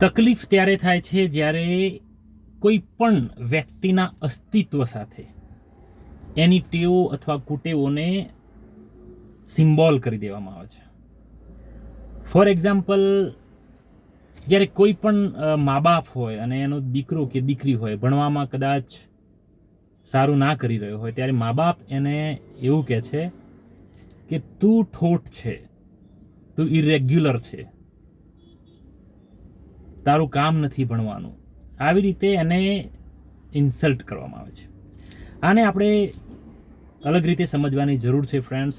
તકલીફ ત્યારે થાય છે જ્યારે કોઈ પણ વ્યક્તિના અસ્તિત્વ સાથે એની ટેવો અથવા કુટેવોને સિમ્બોલ કરી દેવામાં આવે છે. ફોર એક્ઝામ્પલ જ્યારે કોઈ પણ મા બાપ હોય અને એનો દીકરો કે દીકરી હોય, ભણવામાં કદાચ સારું ના કરી રહ્યો હોય, ત્યારે મા બાપ એને એવું કહે છે કે, તું ઠોઠ છે. તું ઇરેગ્યુલર છે. તારું કામ નથી ભણવાનું. આવી રીતે એને ઇન્સલ્ટ કરવામાં આવે છે. આને આપણે અલગ રીતે સમજવાની જરૂર છે ફ્રેન્ડ્સ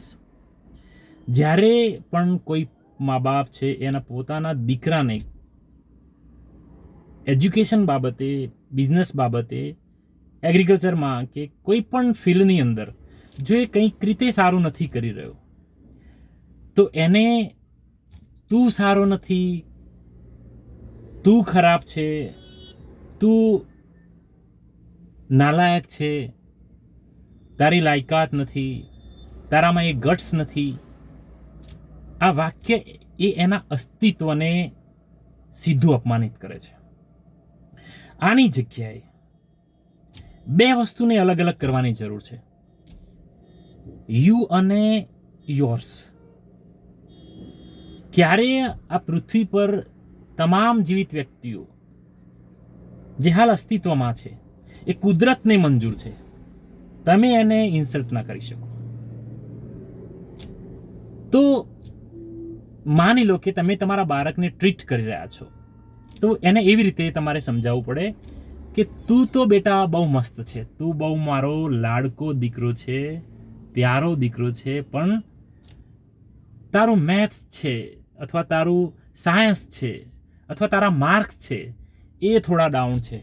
જ્યારે પણ કોઈ મા બાપ છે, એના પોતાના દીકરાને એજ્યુકેશન બાબતે બિઝનેસ બાબતે એગ્રીકલ્ચરમાં કે કોઈ પણ ફિલ્ડની અંદર જો એ કંઈક રીતે સારું નથી કરી રહ્યો, તો એને તું સારો નથી તું ખરાબ છે, તું નાલાયક છે, તારી લાયકાત નથી, તારામાં એ ગટ્સ નથી. આ વાક્ય એ એના અસ્તિત્વને સીધું અપમાનિત કરે છે. આની જગ્યાએ બે વસ્તુને અલગ અલગ કરવાની જરૂર છે. યુ અને યોર્સ. ક્યારે આ પૃથ્વી પર તમામ જીવિત વ્યક્તિઓ, જે હાલ અસ્તિત્વમાં છે, એ કુદરતને મંજૂર છે. તમે એને ઇન્સલ્ટ ના કરી શકો. તો માની લો કે તમે તમારા બાળકને ટ્રીટ કરી રહ્યા છો, તો એને એવી રીતે તમારે સમજાવવું પડે કે તું તો બેટા બહુ મસ્ત છે, તું બહુ મારો લાડકો દીકરો છે, પ્યારો દીકરો છે, પણ તારું મેથ્સ છે, અથવા તારું સાયન્સ છે અથવા તારા માર્ક્સ છે, એ થોડા ડાઉન છે.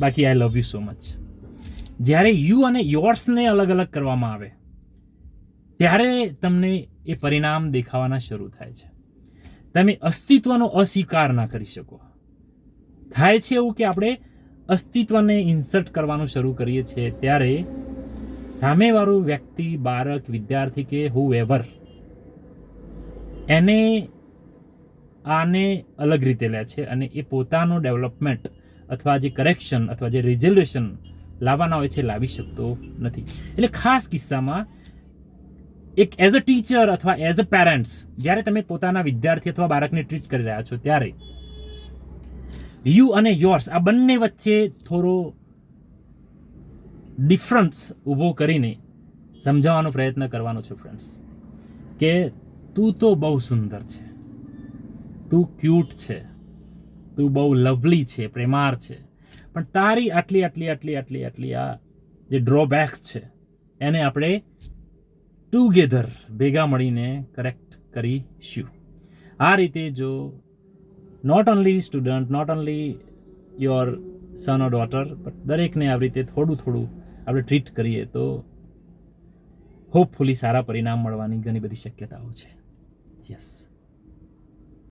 બાકી I love you so much જ્યારે યુ અને યોર્સને અલગ અલગ કરવામાં આવે, ત્યારે તમને એ પરિણામ દેખાવાના શરૂ થાય છે. તમે અસ્તિત્વનો અસ્વીકાર ના કરી શકો. થાય છે એવું કે આપણે અસ્તિત્વને ઇન્સર્ટ કરવાનું શરૂ કરીએ છીએ ત્યારે સામેવાળું વ્યક્તિ, બાળક, વિદ્યાર્થી કે હુ એવર એને આને અલગ રીતે લે છે અને એ પોતાનું ડેવલપમેન્ટ અથવા જે કરેક્શન અથવા જે રિઝોલ્યુશન લાવવાના હોય છે લાવી શકતો નથી. એટલે ખાસ કિસ્સામાં એક એઝ અ ટીચર અથવા એઝ અ પેરેન્ટ્સ જ્યારે તમે પોતાના વિદ્યાર્થી અથવા બાળકને ટ્રીટ કરી રહ્યા છો ત્યારે યુ અને યોર્સ આ બંને વચ્ચે થોડો ડિફરન્સ ઊભો કરીને સમજાવવાનો પ્રયત્ન કરવાનો છે ફ્રેન્ડ્સ કે તું તો બહુ સુંદર છે. તું ક્યુટ છે. તું બહુ લવલી છે પ્રેમાર છે. પણ તારી આટલી આટલી આટલી આટલી આટલી આ જે ડ્રોબેક્સ છે, એને આપણે ટુગેધર ભેગા મળીને કરેક્ટ કરીશું. આ રીતે જો not only student not only your son or daughter દરેકને આવી રીતે થોડું થોડું આપણે ટ્રીટ કરીએ તો હોપફુલી સારા પરિણામ મળવાની ઘણી બધી શક્યતાઓ છે. યસ